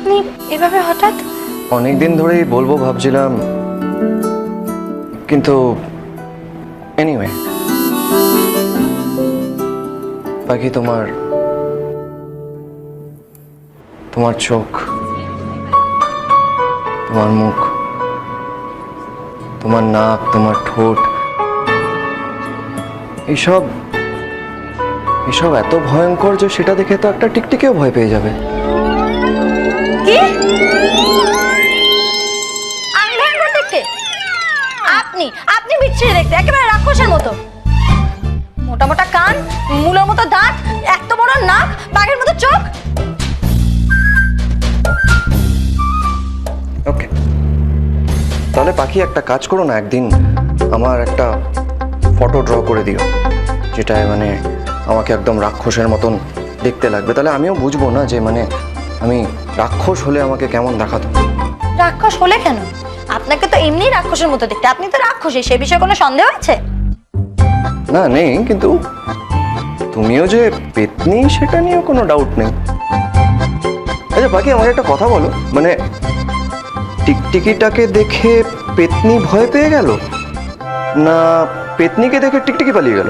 আপনি এভাবে হঠাৎ? অনেক দিন ধরেই বলব ভাবছিলাম, কিন্তু এনিওয়ে বাকি তোমার তোমার চোখ, তোমার মুখ, তোমার নাক, তোমার ঠোঁট এইসব এসব এত ভয়ঙ্কর যে সেটা দেখে তো একটা টিকটিকেও ভয় পেয়ে যাবে। আপনি আপনি বিচ্ছিরি দেখতে একেবারে রাক্ষসের মতো। মোটা মোটা কান মূলের মতো দাঁত এত বড় নাক বাঘের মতো চোখ। ওকে। তাহলে পাখি একটা কাজ করো না একদিন আমার একটা ফটো ড্র করে দিও যেটায় মানে আমাকে একদম রাক্ষসের মতন দেখতে লাগবে। তাহলে আমিও বুঝব না যে মানে আমি রাক্ষস হলে আমাকে কেমন দেখাতো। রাক্ষস হলে কেন? আপনাকে তো এমনি রাক্ষসের মতো দেখতে। আপনি তো রাক্ষসী সে বিষয়ে কোনো সন্দেহ আছে? না নেই কিন্তু তুমিও যে পেতনি সেটা নিয়েও কোনো ডাউট নেই। আচ্ছা বাকি আমাকে একটা কথা বলো। মানে টিকটিকিটাকে দেখে পেতনি ভয় পেয়ে গেল? না পেতনিকে দেখে টিকটিকি পালিয়ে গেল?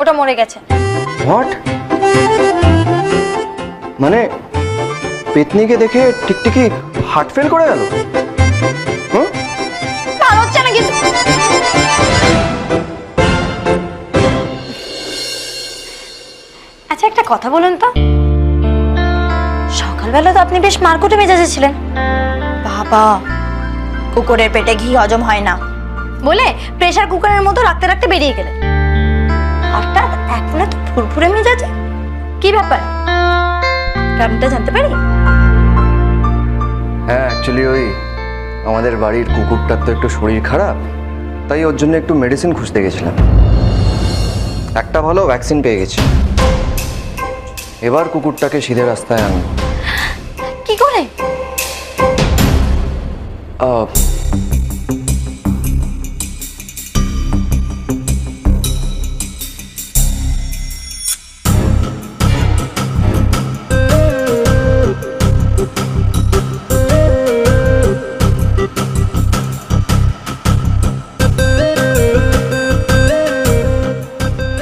ওটা মরে গেছে। হোয়াট মানে পেতনিকে দেখে টিকটিকি হার্ট ফেল করে গেল? আচ্ছা একটা কথা বলুন তো। সকালবেলা তো আপনি বেশ মারকুটে মেজাজে ছিলেন। বাবা, কুকুরের পেটে ঘি হজম হয় না। বলে প্রেশার কুকারের মতো রাখতে রাখতে বেরিয়ে গেলেন। হঠাৎ এখন তো ফুরফুরে মেজাজে? কি ব্যাপার? কারণটা জানতে পারি? হ্যাঁ অ্যাকচুয়ালি ওই আমাদের বাড়ির কুকুরটার তো একটু শরীর খারাপ, তাই ওর জন্য একটু মেডিসিন খুঁজতে গেছিলাম। একটা ভালো ভ্যাকসিন পেয়ে গেছি। এবার কুকুরটাকে সিধে রাস্তায় আনবো কি করে আহ,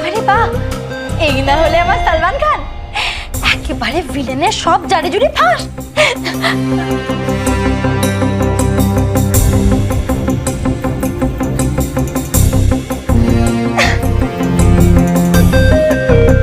আরে বাহ এই না হলে আমার সালমান খান একেবারে ভিলেনের সব জারে জুড়ে ফাঁস।